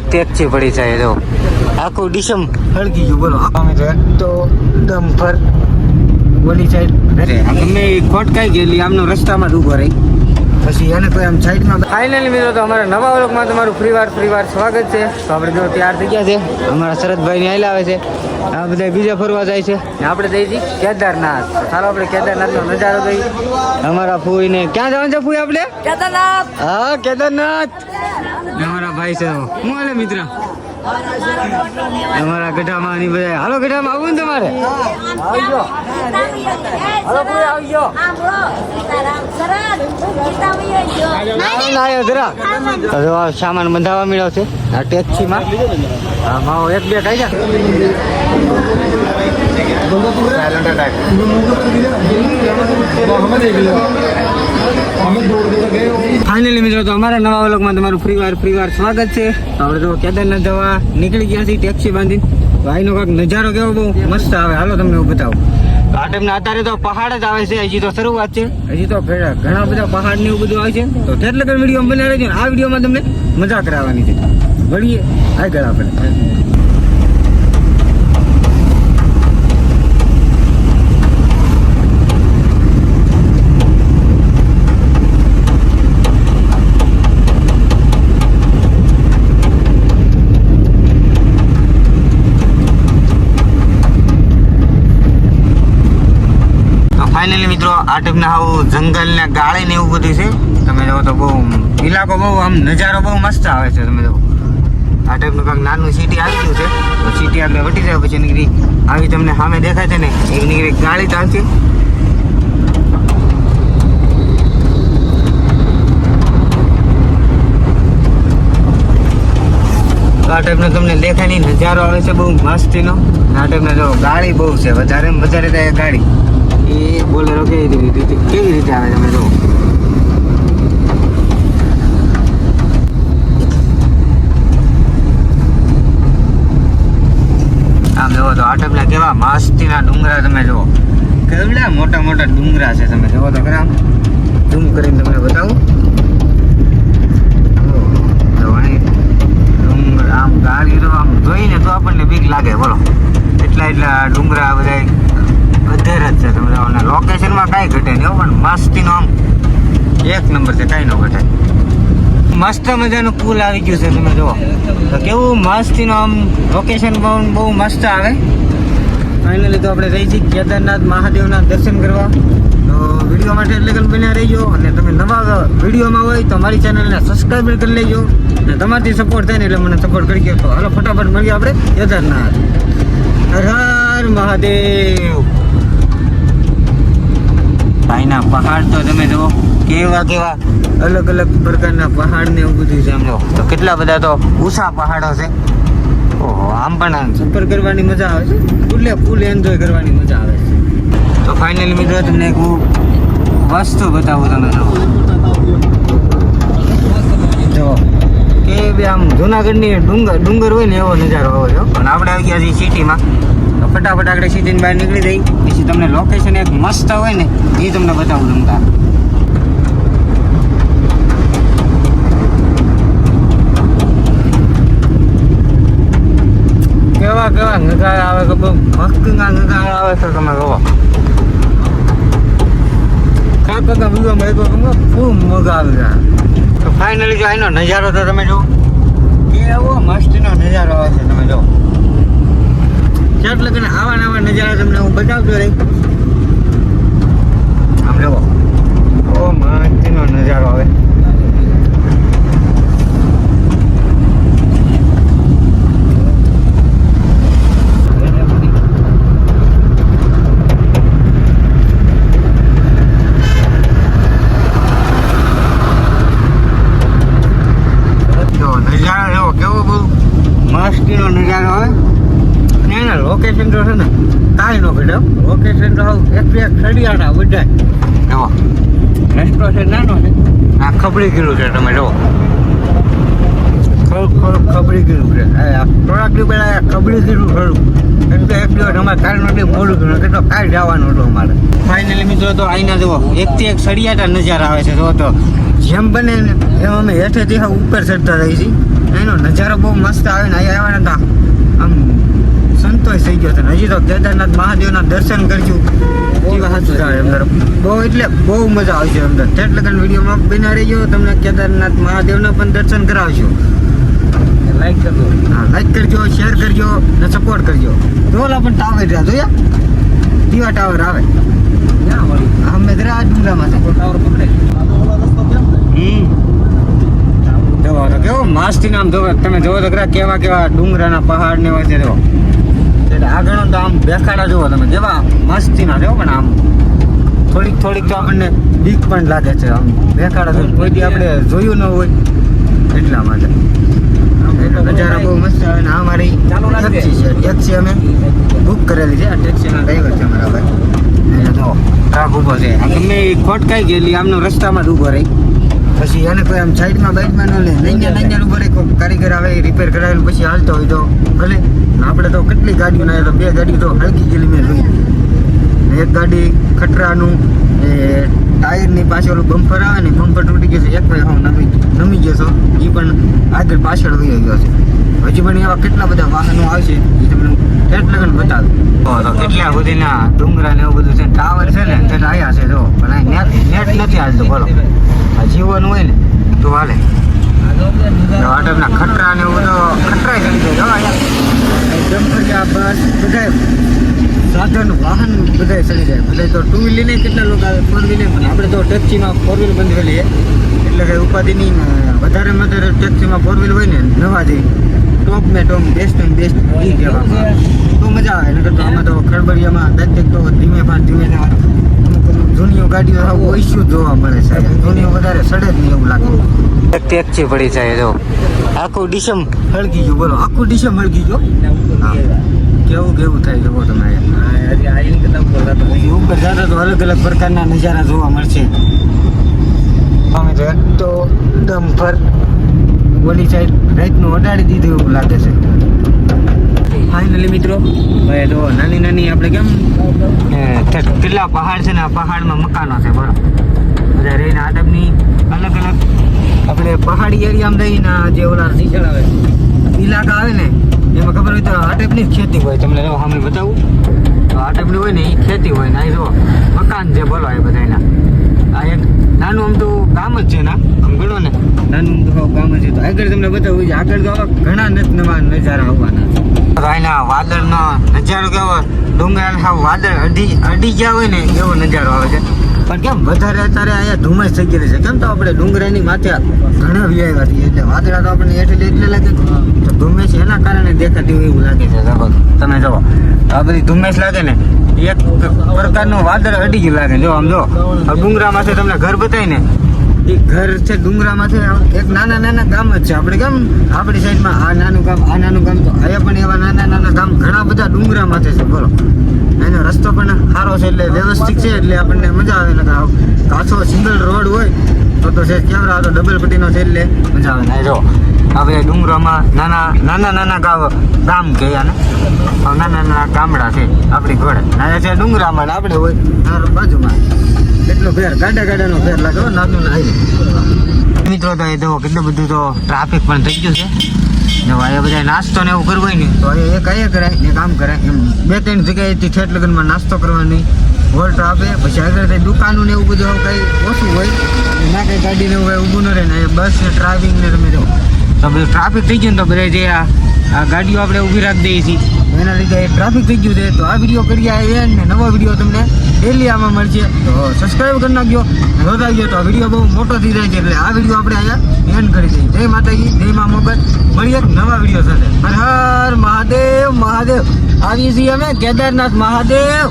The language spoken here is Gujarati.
ટેક્સી પડી જાય તો આખું ડીશમ હળગી ગયું બોલો. અમે તો તો ડમ્પર ઓલી સાઈડ એ ખોટકાઈ ગયેલી આમનો રસ્તામાં જ ઊભો રહી. પછી એને કોઈ આમ સાઈડમાં ફાઇનલી મિત્રો તો અમારા નવા વ્લોગમાં તમારું ફ્રીવાર ફ્રીવાર સ્વાગત છે. તો આપણે જો તૈયાર થઈ ગયા છે. અમારા શરદભાઈ ને આવેલા આવે છે. આ બધા બીજા ફરવા જાય છે. ને આપણે જઈએ છીએ કેદારનાથ. તો ચાલો આપણે કેદારનાથનો નજારો જોઈએ અમારા ફૂઈ ને ક્યાં જવાનું છે ફૂઈ આપણે? કેદારનાથ. હા કેદારનાથ. અમારા ભાઈ છે. હું મિત્ર? અમારા ગઢામાં આની બધા હાલો ગઢામાં, આવું ને તમારે? આવજો. હાલો ફૂઈ આવજો. સામાન બંધાવા મળ્યો છે આ ટેક્સીમાં હા એક બે કાઢ્યા ફાઇનલી મિત્રો, તો અમારા નવા વ્લોગમાં તમારું ફ્રી વાર ફ્રી વાર સ્વાગત છે. તો આપણે તો કેદારનાથ જવા નીકળી ગયા છીએ ટેક્સી બાંધી ભાઈનો કાંક નજારો કેવો બહુ મસ્ત આવે. હાલો તમને હું બતાવું. આ ટાઈમના અત્યારે તો પહાડ જ આવે છે, હજી તો શરૂઆત છે. હજી તો ઘણા બધા પહાડ ને એવું બધું આવે છે. તો કેટલા વીડિયો બનાવે છે આ વિડીયોમાં તમને મજા કરાવવાની છે. વળીએ આગળ આપણે ફાઇનલી મિત્રો આ ટાઈપના આવું જંગલ ને ગાળી ને એવું બધું છે. તમે જો તો બહુ ઇલાકો બહુ આમ નજારો બહુ મસ્ત આવે છે તમે જો આ ટાઈપનું નાનું સિટી આવી ગયું છે. તો સિટી આપણે વટી જાય, પછી નીકળી આવી તમને સામે દેખાય છે ને એક નીકળી ગાળી ચાલશે તો આ ટાઈપનો તમને દેખાય નહીં નજારો આવે છે બહુ મસ્તીનો. આ ટાઈપનો જો ગાડી બહુ છે, વધારે વધારે ગાડી એ બોલેરો કેવી રીતે કેવી રીતે આવે તમે જો આમ જોવો તો આ ટાઈપના કેવા મસ્તીના ડુંગરા તમે જુઓ. કેવડા મોટા મોટા ડુંગરા છે તમે જોવો તો ખરા. ઝૂમ કરીને તમને બતાવું. આમ ગાડી આમ જોઈને તો આપણને બીક લાગે, બોલો. એટલા એટલા ડુંગરા બધા અધેર જ છે. તમે અને લોકેશનમાં કાંઈ ઘટે નહીં પણ મસ્તીનો આમ એક નંબર છે, કાંઈ ન ઘટે. મસ્ત મજાનું પુલ આવી ગયું છે, તમે જુઓ. તો કેવું મસ્તીનો આમ લોકેશન પણ બહુ મસ્ત આવે. ફાઇનલી તો આપણે રહી છીએ કેદારનાથ મહાદેવના દર્શન કરવા. તો વીડિયો માટે એટલે કે બન્યા રહીજો, અને તમે નવા વિડીયોમાં હોય તો મારી ચેનલને સબસ્ક્રાઈબ કરી લેજો. અને તમારથી સપોર્ટ થાય ને એટલે મને સપોર્ટ કરી ગયો. તો હાલો, ફટાફટ મળીએ આપણે કેદારનાથ. હર હર મહાદેવ. ભાઈના પહાડ તો તમે જુઓ, કેવા કેવા અલગ અલગ પ્રકારના પહાડ ને એવું બધું છે આમ જો તો કેટલા બધા તો ઊંચા પહાડો છે. ઓહો, આમ પણ સફર કરવાની મજા આવે છે? ફૂલે ફૂલ એન્જોય કરવાની મજા આવે છે. તો ફાઇનલી મિત્રો, તમને એક હું વસ્તુ બતાવું તમે જો કે આમ જુનાગઢની ડુંગર ડુંગર હોય ને એવો નજારો આવે છે પણ આપણે આવી ગયા છીએ સિટીમાં. તો ફટાફટ આપણે સીધીને બહાર નીકળી જઈ. પછી તમને લોકેશન એક મસ્ત હોય ને, એ તમને બતાવું તમતા કેવા કેવા નજારા આવે કે બહુ મસ્તીના નજારા આવે છે તમે જોવો કાકા એક વખત ખૂબ મજા આવી તો ફાઇનલી જો એનો નજારો તો તમે જુઓ કેવો મસ્તનો નજારો આવે છે તમે જો. એટલે કે આવા નવા નજારા તમને હું બતાવતો રહી આમ જુઓ ઓ મસ્તીનો નજારો આવે જો નજારો એવો કેવો બહુ મસ્તીનો નજારો આવે અને એના લોકેશન તો છે ને કાંઈ નો ઘડે લોકેશન તો હાવ એક બે સડિયાના બધા એવો ખબડી ગયેલું છે તમે જુઓ થોડુંક થોડુંક ખબડી ગયેલું છે. થોડાક દિવસ પહેલાં ખબડી ગયું થોડું તો એક દિવસ અમારે કાલ નથી મોડું ગયું કે તો કાલ જવાનું હતું અમારે. ફાઇનલી મિત્રો તો આઈના જુઓ એકથી એક સળિયાટા નજારા આવે છે જો તો. જેમ બને ને એમ અમે હેઠેથી હા ઉપર ચડતા રહીએ છીએ. એનો નજારો બહુ મસ્ત આવે ને અહીંયા આવ્યા હતા આમ સંતોષ થઈ ગયો હતો હજી તો કેદારનાથ મહાદેવના દર્શન કરશું. એવા સાચું થાય અંદર. બહુ એટલે બહુ મજા આવશે અંદર. ઠેઠ લગન વિડીયોમાં બિના રહીજો તમને કેદારનાથ મહાદેવના પણ દર્શન કરાવશું લાઈક કરજો. હા લાઈક કરજો શેર કરજો ને સપોર્ટ કરજો. ડોલા પણ ટાવર રહ્યા જોયા? દીવા ટાવર આવે. અમે જરા આ ડુંગરામાં ટાવર પકડે. હમ. જોવો કેવો મસ્તી નામ જોવો. તમે જોવો તો કેવા કેવા ડુંગરાના પહાડ ને વચ્ચે છે જોવો તો આમ બેખાડા જોવો તમે જેવા મસ્તીના રહ્યો પણ આમ થોડીક થોડીક તો આપણને બીક પણ લાગે છે આમ બેખાડા તો કોઈ દી આપણે જોયું ન હોય એટલા માટે. નજારા બહુ મસ્ત આવે ને આ મારી ટેક્સી છે. ટેક્સી અમે બુક કરેલી છે. આ ટેક્સીના ડ્રાઈવર છે અમારા ભાઈ. જો ટ્રક ઊભો છે. ગમે એ ખોટકાઈ ગયેલી આમનો રસ્તામાં જ ઊભો રહી. પછી એને કોઈ આમ સાઈડમાં બાઈકમાં ન લે. નૈયા નૈયા રહી કોઈ કારીગર આવે રિપેર કરાવેલું પછી હાલતો હોય તો. ભલે, આપણે તો કેટલી ગાડીઓ ના તો બે ગાડી તો હલકી ગયેલી મેં જોઈ. એક ગાડી ખટરાનું, એ ટાયરની પાછળ ઓલું બમ્પર આવે ને બમ્પર તૂટી ગયું છે. એક ભાઈ હું નમી નમી ગયો છો. એ પણ આગળ પાછળ વહી ગયો છે. હજી પણ એવા કેટલા બધા વાહનો આવશે એ તમને ઠેઠ લગન બતાવ્યું કેટલા સુધીના ડુંગરા ને એવું બધું છે ટાવર છે ને તે આયા છે જો. પણ નેટ નેટ નથી હાલતું બોલો. આ જીવન હોય ને તો હાલે. વાટરના ખટરા ને એવું તો ખટરાય થઈ જાય બસ બધાય સાધન, વાહન બધાય ચડી જાય. બધા તો ટુ વ્હીલ ને કેટલા લોકો આવે? ફોર વ્હીલર પણ આપણે તો ટેક્સીમાં ફોર વ્હીલ બંધવેલી એટલે કે ઉપાધિની વધારે વધારે ટેક્સીમાં ફોર વ્હીલ હોય ને, નવા જઈ ટોપ મેં ટોપ બેસ્ટ એન્ડ બેસ્ટ એ કહેવામાં તો મજા આવે. નકર તો આમાં તો ખડબડિયામાં દરેક તો ધીમે પણ ધીમે જૂનીઓ ગાડીઓ આવું ઓછું જોવા મળે છે. જૂનીઓ વધારે સડે જ નહીં એવું લાગે. એક ટેક્સી પડી જાય જો. આખું ડિસમ હળગી ગયું બોલો. આખું ડિસમ હળગી ગયો? કેવું કેવું થાય જુઓ તમે. ઉપર જતા તો અલગ અલગ પ્રકારના નજારા જોવા મળશે. અમે તો એક તો ડમ્પર ઓલી સાઈડ રાઈટનું અડાડી દીધું એવું લાગે છે. ફાઇનલી મિત્રો હવે તો નાની નાની આપણે કેમ? કેટલા પહાડ છે ને આ પહાડમાં મકાનો છે બરાબર. બધા રહીને આદમની અલગ અલગ આપણે પહાડી એરિયામાં રહીને જે ઓલા નીચળ આવે ઇલાકા આવે ને એમાં ખબર હોય તો આ ટાઈપની જ ખેતી હોય. તમને સામે બતાવું તો આ ટાઈપની હોય ને એ ખેતી હોય ને અહીં જો મકાન છે બોલો એ બધા એના આ એક નાનું આમ તો ગામ જ છે ના આમ ગણો ને. નાનું આમ તો ગામ જ છે. તો આગળ તમને બતાવું આગળ તો આવા ઘણા નવા નજારા આવવાના છે. તો અહીંના વાદળનો નજારો કેવો ડુંગરા હાવ વાદળ અડી અડી ગયા હોય ને, એવો નજારો આવે છે. પણ કેમ વધારે અત્યારે અહીંયા ધુમ્મસ થઈ ગયેલી છે? કેમ તો આપણે ડુંગરાની માથે ઘણા વ્યાય હતી એટલે વાદળા તો આપણને એટલે એટલે લાગે. તો ધુમ્મસ એના કારણે દેખાતી હોય એવું લાગે છે. તમે જુઓ. આ બધી ધુમ્મસ લાગે ને, એક પ્રકારનું વાદળ અડી ગયું લાગે. જો આમ જો આ ડુંગરામાંથી તમને ઘર બતાવી ને એ ઘર છે ડુંગરામાંથી એક નાના નાના ગામ જ છે. આપણે કેમ આપણી સાઈડમાં આ નાનું ગામ, આ નાનું ગામ તો અહીંયા પણ એવા નાના નાના ગામ ઘણા બધા ડુંગરામાંથી છે, બોલો. એનો રસ્તો પણ સારો છે, એટલે વ્યવસ્થિત છે, એટલે આપણને મજા આવે. કાચો સિંગલ રોડ હોય તો તો છે કેમ તો ડબલ પટ્ટીનો છે એટલે મજા આવે. ને, જો આપણે ડુંગરામાં નાના નાના નાના ગામ ગામ ગયા ને નાના નાના ગામડા છે આપણી ઘોડે નાના છે ડુંગરામાં આપણે હોય બાજુમાં. એટલો ફેર, ગાડા, ગાડાનો ફેર લાગે નાનું નાનું મિત્રો, તો એ તો કેટલું બધું તો ટ્રાફિક પણ થઈ ગયું છે. ને અહીંયા બધા નાસ્તો ને એવું કરવું હોય ને, તો એ કઈ કરાય ને કામ કરાય એમ. બે, ત્રણ જગ્યાએથી ઠેઠ લગ્નમાં નાસ્તો કરવાની. વોલ્ટ આપે. પછી આગળ કઈ દુકાનું ને એવું બધું હવે કઈ ઓછું હોય. ના કઈ ગાડી ને એવું કઈ ઊભું ન રહે ને બસ ને ટ્રાફિક ને તમે રહો તો બધું ટ્રાફિક થઈ ગયું ને તો બધા જે આ ગાડીઓ આપણે ઊભી રાખી દઈએ છીએ. એના લીધે ટ્રાફિક થઈ ગયું છે. તો આ વીડિયો કરી આવીએ ને નવો વીડિયો તમને ડેલી આમાં મળશે. તો સબસ્ક્રાઈબ કરી નાખજો. રોજ ગયો તો વીડિયો બહુ મોટો થઈ જાય છે એટલે આ વીડિયો આપણે અહીંયા એન્ડ કરી દઈએ. જય માતાજી, જય મા મોબાઈલ મળીએ નવા વીડિયો સાથે. હર મહાદેવ મહાદેવ. આવીએ છીએ અમે કેદારનાથ મહાદેવ.